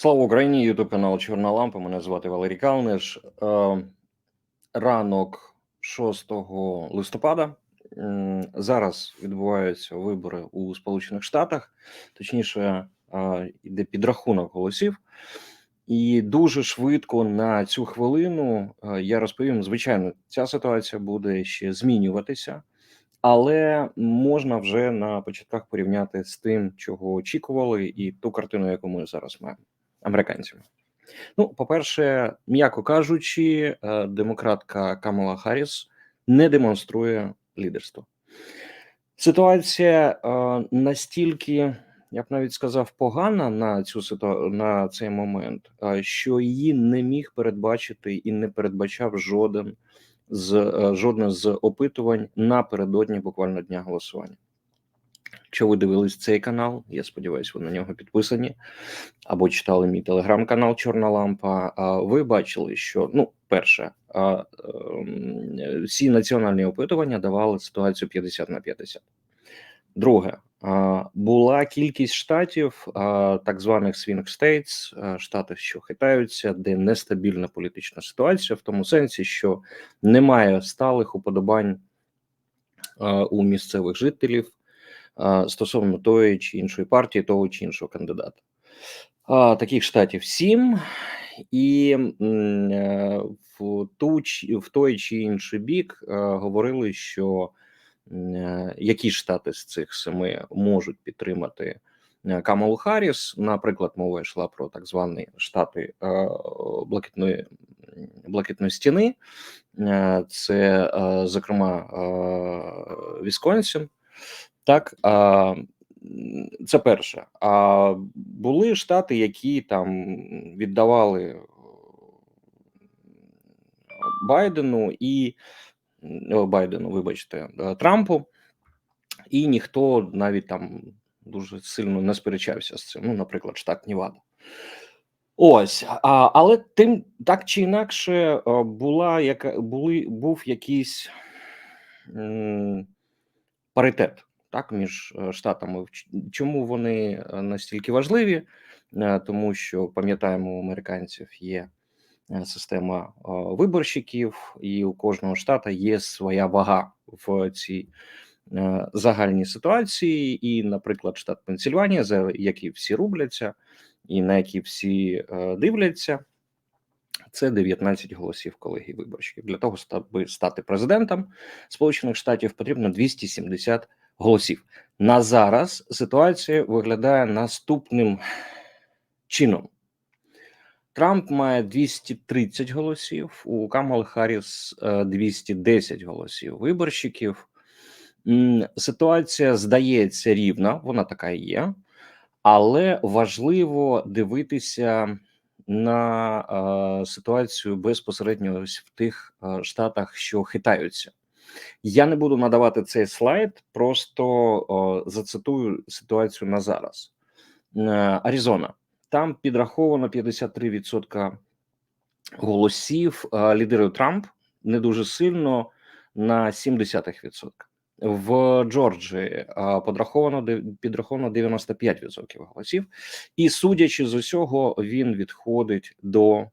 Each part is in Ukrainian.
Слава Україні! Ютуб канал Чорна Лампа. Мене звати Валерій Калниш. Е, ранок 6 листопада. Зараз відбуваються вибори у Сполучених Штатах, точніше, е, йде підрахунок голосів. І дуже швидко на цю хвилину е, я розповім. Звичайно, ця ситуація буде ще змінюватися, але можна вже на початках порівняти з тим, чого очікували, і ту картину, яку ми зараз маємо американцями. Ну, по-перше, м'яко кажучи, е, демократка Камала Харріс не демонструє лідерство. Ситуація е, настільки, я б навіть сказав, погана на цю ситу... на цей момент, е, що її не міг передбачити і не передбачав жоден з жодне з опитувань напередодні буквально дня голосування. Якщо ви дивились цей канал, я сподіваюся, ви на нього підписані або читали мій телеграм-канал Чорна Лампа. Ви бачили, що ну, перше, ем, всі національні опитування давали ситуацію 50 на 50. Друге, була кількість штатів, так званих swing states, а, штати, що хитаються, де нестабільна політична ситуація, в тому сенсі, що немає сталих уподобань у місцевих жителів стосовно тої чи іншої партії, того чи іншого кандидата. Таких штатів сім, і е, в ту в той чи інший бік е, говорили, що е, які штати з цих семи можуть підтримати Камалу Харріс. Наприклад, мова йшла про так звані штати блакитної блакитної стіни. Це, зокрема, Вісконсін. Так, а, це перше. А були штати, які там віддавали Байдену і о, Байдену, вибачте, е, Трампу, і ніхто навіть там дуже сильно не сперечався з цим. Ну, наприклад, штат Нівада. Ось, а, але тим так чи інакше е, була яка були був якийсь м, паритет так між е, штатами. Чому вони е, настільки важливі? Е, Тому що пам'ятаємо, у американців є система виборщиків, і у кожного штата є своя вага в цій загальній ситуації. І, наприклад, штат Пенсільванія, за який всі рубляться, і на які всі дивляться. Це 19 голосів колегії виборщиків. Для того, аби стати президентом Сполучених Штатів, потрібно 270 голосів. На зараз ситуація виглядає наступним чином: Трамп має 230 голосів, у Камал Харріс е, 210 голосів виборщиків. Ситуація здається рівна, вона така і є, але важливо дивитися на е, ситуацію безпосередньо в тих е, штатах, що хитаються. Я не буду надавати цей слайд, просто зацитую ситуацію на зараз. Е, Аризона. Там підраховано 53% голосів. е, Лідирує Трамп не дуже сильно на 0,7%. В Джорджії е, подраховано підраховано 95% голосів, і судячи з усього, він відходить до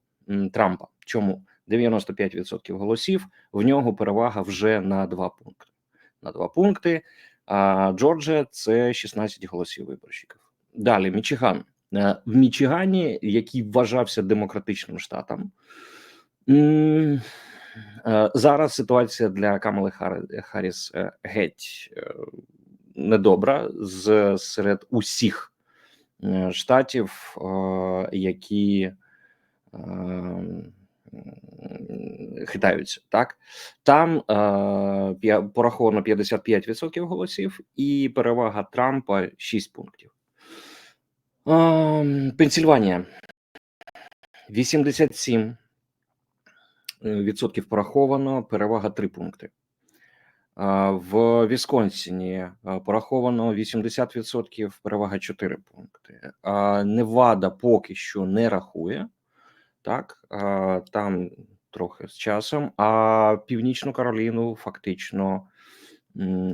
Трампа. Чому 95% голосів? В нього перевага вже на два пункти. На два пункти. А Джорджія це 16 голосів виборщиків. Далі Мічиган. Е, В Мічигані, який вважався демократичним штатом, е, зараз ситуація для Камали Хар- Харріс е, геть недобра з серед усіх штатів, які е, м, хитаються. Так там е, пораховано 55% голосів, і перевага Трампа 6 пунктів. Ем, Пенсільванія 87 е, відсотків пораховано, перевага 3 пункти. В Вісконсіні е, пораховано 80%, перевага 4 пункти. Невада поки що не рахує, так там трохи з часом. А Північну Кароліну фактично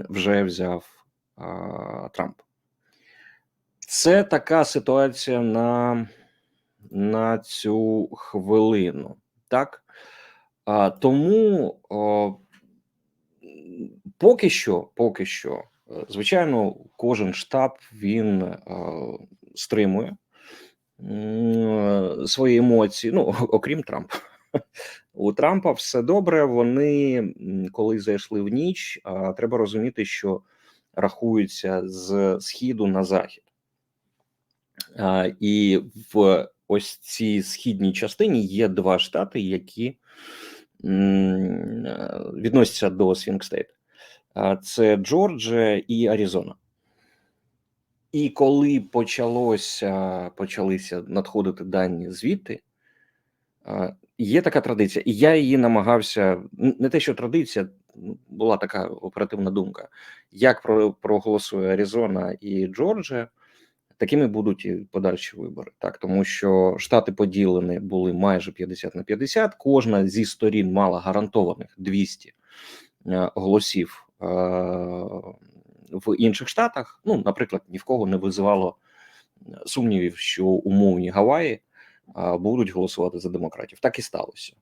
вже взяв Трамп. Це така ситуація на на цю хвилину. Так? Тому поки що, поки що, е, звичайно, кожен штаб він е, стримує свої емоції. Ну, окрім Трампа. У Трампа все добре. Вони коли зайшли в ніч, а, треба розуміти, що рахуються з східу на захід. І в ось цій східній частині є два штати, які відносяться до Свінг Стейт. А, Це Джорджія і Аризона. І коли почалося, почалися надходити дані звідти, є така традиція, і я її намагався не те, що традиція, була така оперативна думка. Як про- проголосує Аризона і Джорджія, такими будуть і подальші вибори. Так, тому що штати поділені були майже 50 на 50, Кожна зі сторін мала гарантованих 200 е, голосів в інших штатах. Ну, наприклад, ні в кого не визивало сумнівів, що умовні Гаваї е, будуть голосувати за демократів. Так і сталося.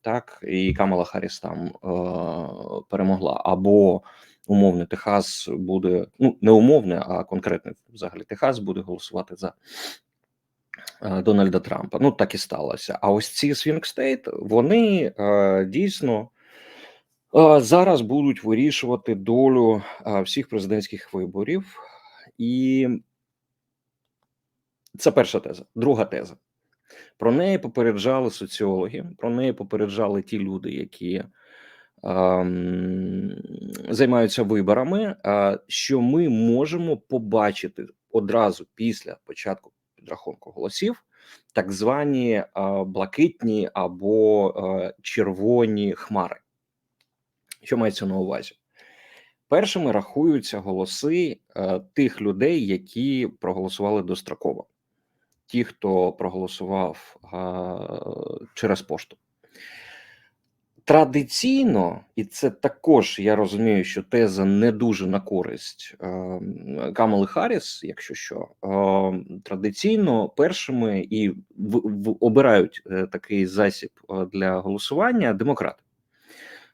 Так, і Камала Харріс там е, перемогла. Або умовний Техас буде, ну не умовне, а конкретний взагалі Техас буде голосувати за е, Дональда Трампа. Ну так і сталося. А ось ці Свінг Стейт, вони е, дійсно е, зараз будуть вирішувати долю е, всіх президентських виборів, і це перша теза. Друга теза. Про неї попереджали соціологи, про неї попереджали ті люди, які ем, займаються виборами. а, що ми можемо побачити одразу після початку підрахунку голосів так звані а, блакитні або а, червоні хмари. Що мається на увазі? Першими рахуються голоси е, тих людей, які проголосували достроково, ті, хто проголосував е, через пошту. Традиційно, і це також я розумію, що теза не дуже на користь е, Камали Харріс, якщо що, е, традиційно першими і в, в, обирають е, такий засіб е, для голосування демократи.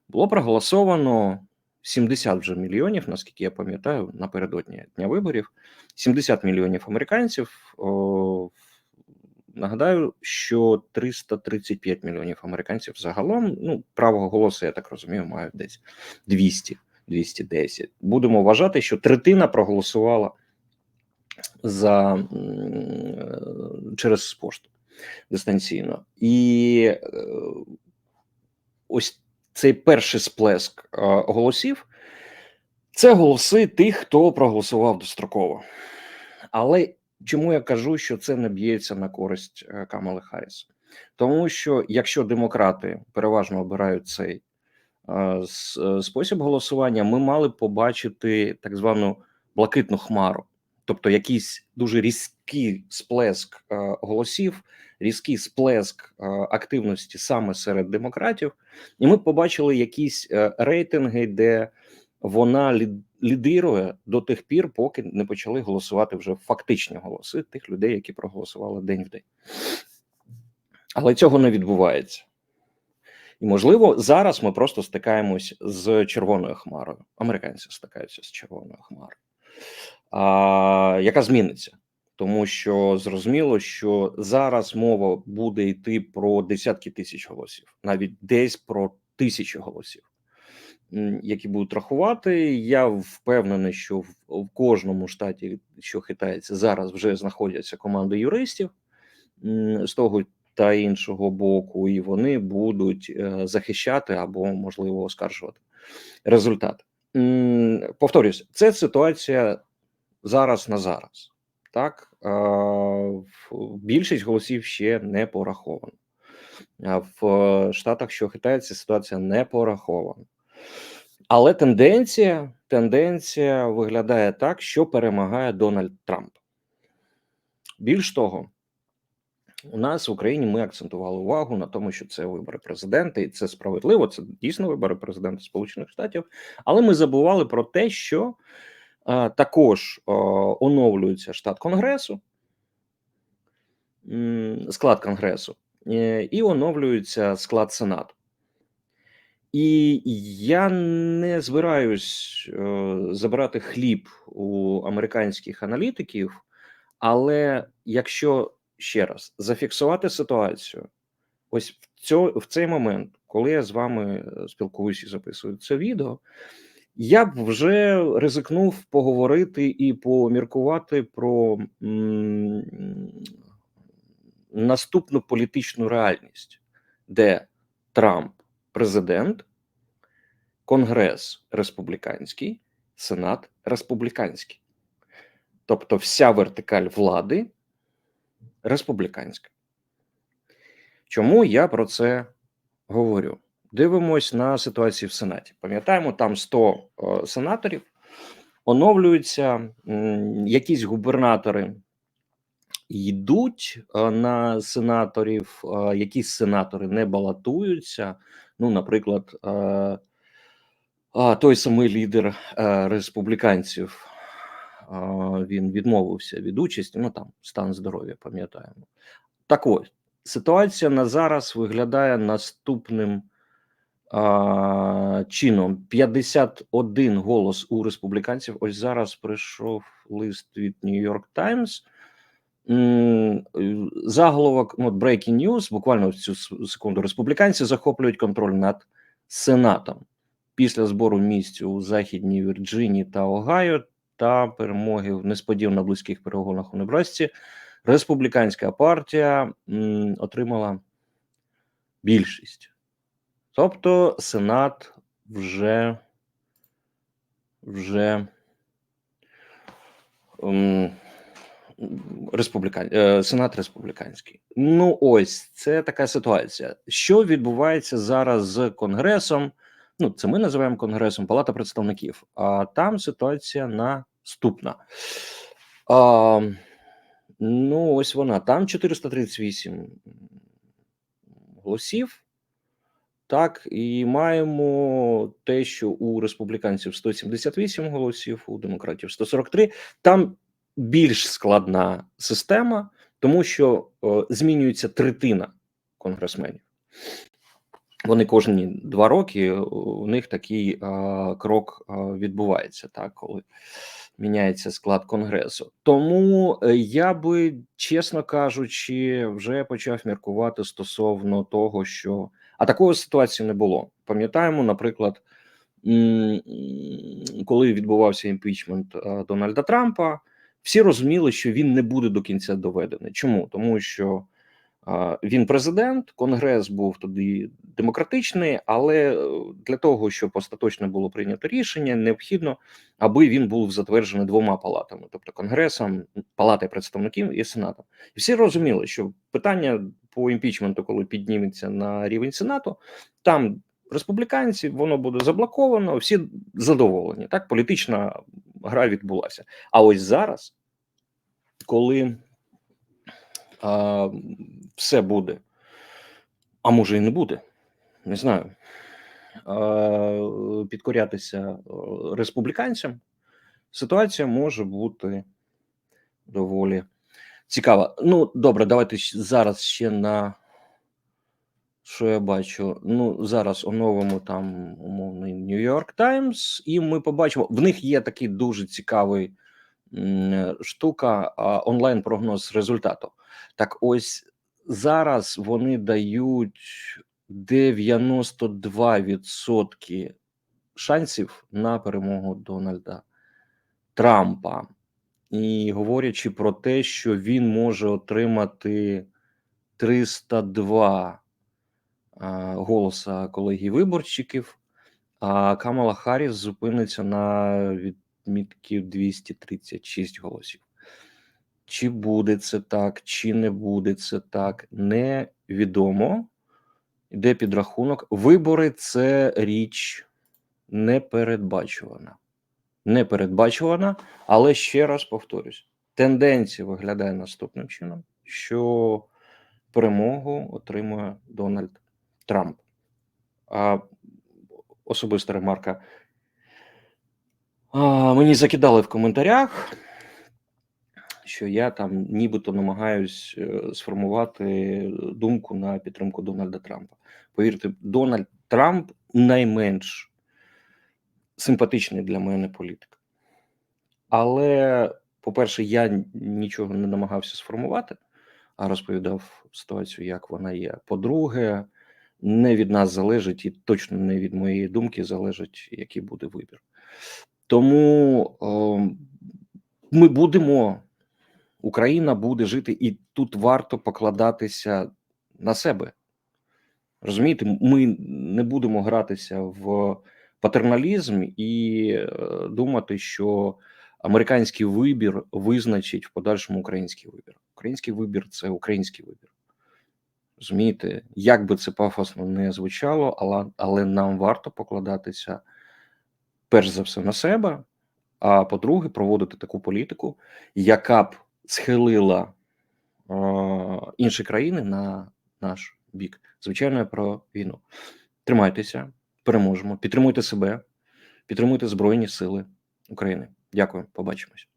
Було проголосовано 70 вже мільйонів, наскільки я пам'ятаю, напередодні дня виборів. 70 мільйонів американців. О, нагадаю, що 335 мільйонів американців загалом. Ну, правого голосу, я так розумію, мають десь 200 210. Будемо вважати, що третина проголосувала за е, через пошту дистанційно. І е, ось цей перший сплеск е, голосів це голоси тих, хто проголосував достроково. Але чому я кажу, що це не б'ється на користь е, Камали Харріс? Тому що якщо демократи переважно обирають цей е, спосіб голосування, ми мали побачити так звану блакитну хмару, тобто якийсь дуже різкий сплеск голосів, різкий сплеск е, активності саме серед демократів, і ми побачили якісь е, рейтинги, де вона лідирує до тих пір, поки не почали голосувати вже фактичні голоси тих людей, які проголосували день в день. Але цього не відбувається. І можливо, зараз ми просто стикаємось з червоною хмарою. Американці стикаються з червоною хмарою, а, яка зміниться. Тому що зрозуміло, що зараз мова буде йти про десятки тисяч голосів, навіть десь про тисячі голосів, які будуть рахувати. Я впевнений, що в, кожному штаті, що хитається, зараз вже знаходяться команди юристів з того та іншого боку, і вони будуть е, захищати або, можливо, оскаржувати результат. Повторюсь, це ситуація зараз на зараз. Так, е, більшість голосів ще не пораховано. В е, Штатах, що хитається, ситуація не порахована. Але тенденція, тенденція виглядає так, що перемагає Дональд Трамп. Більш того, у нас в Україні ми акцентували увагу на тому, що це вибори президента, і це справедливо. Це дійсно вибори президента Сполучених Штатів. Але ми забували про те, що також е, оновлюється штат Конгресу. Склад Конгресу е, і оновлюється склад Сенату. І я не збираюсь е, забирати хліб у американських аналітиків, але якщо ще раз зафіксувати ситуацію, ось в, цьо, в цей момент, коли я з вами е, спілкуюся і записую це відео, я б вже ризикнув поговорити і поміркувати про наступну політичну реальність, де Трамп президент, Конгрес республіканський, Сенат республіканський. Тобто вся вертикаль влади республіканська. Чому я про це говорю? Дивимось на ситуацію в Сенаті. Пам'ятаємо, там 100 е, сенаторів оновлюються, якісь губернатори йдуть е, на сенаторів, е, якісь сенатори не балотуються. Ну, наприклад, той самий лідер республіканців. Він відмовився від участі. Ну там стан здоров'я, пам'ятаємо. Так ось ситуація на зараз виглядає наступним а, чином: 51 голос у республіканців. Ось зараз прийшов лист від Times. Е, Заголовок ну, breaking news, буквально в цю секунду. Республіканці захоплюють контроль над Сенатом після збору місць у Західній Вірджинії та Огайо та перемоги в несподівано близьких перегонах у Небрасці. Республіканська партія м, отримала більшість. Тобто Сенат вже вже м, республікан... е, Сенат республіканський. Ну, ось це така ситуація. Що відбувається зараз з Конгресом? Ну, це ми називаємо Конгресом Палата представників, а там ситуація наступна. А, ну, ось вона. Там 438 голосів. Так, і маємо те, що у республіканців 178 голосів, у демократів 143. Там більш складна система, тому що е, змінюється третина конгресменів. Вони кожні два роки е, у них такий е, крок е, відбувається, так, коли міняється склад конгресу. Тому е, я би, чесно кажучи, вже почав міркувати стосовно того, що а такої ситуації не було. Пам'ятаємо, наприклад, коли відбувався імпічмент е, Дональда Трампа, всі розуміли, що він не буде до кінця доведений. Чому? Тому що він президент, конгрес був тоді демократичний, але е, для того, щоб остаточно було прийнято рішення, необхідно, аби він був затверджений двома палатами, тобто конгресом, палатою представників і сенатом. І всі розуміли, що питання по імпічменту, коли підніметься на рівень сенату, там республіканці, воно буде заблоковано, всі задоволені. Так, політична гра відбулася. А ось зараз, коли все буде, а може і не буде, не знаю. Підкорятися е, республіканцям, ситуація може бути доволі цікава. Ну, добре, давайте зараз ще на що я бачу. Ну, зараз оновимо там умовний York Times, і ми побачимо. В них є такий дуже цікавий штука онлайн прогноз результату. Так, ось зараз вони дають 92% шансів на перемогу Дональда Трампа. І говорячи про те, що він може отримати 302 а, голоса колегії виборчиків, а Камала Харріс зупиниться на відмітки 236 голосів. Чи буде це так, чи не буде це так, невідомо. Йде підрахунок. Вибори це річ непередбачувана. Непередбачувана, але ще раз повторюсь: тенденція виглядає наступним чином, що перемогу отримує Дональд Трамп. А особиста ремарка. А, мені закидали в коментарях. Що я там нібито намагаюсь е, сформувати думку на підтримку Дональда Трампа. Повірте, Дональд Трамп найменш симпатичний для мене політик. Але, по-перше, я нічого не намагався сформувати, а розповідав ситуацію, як вона є. По-друге, не від нас залежить, і точно не від моєї думки залежить, який буде вибір. Тому о, ми будемо, Україна буде жити, і тут варто покладатися на себе. Розумієте, ми не будемо гратися в патерналізм і е, думати, що американський вибір визначить в подальшому український вибір. Український вибір це український вибір. Розумієте, як би це пафосно не звучало, але, але нам варто покладатися перш за все на себе. А по-друге, проводити таку політику, яка б схилила е, інші країни на наш бік. Звичайно, про війну. Тримайтеся, переможемо, підтримуйте себе, підтримуйте Збройні Сили України. Дякую, побачимось.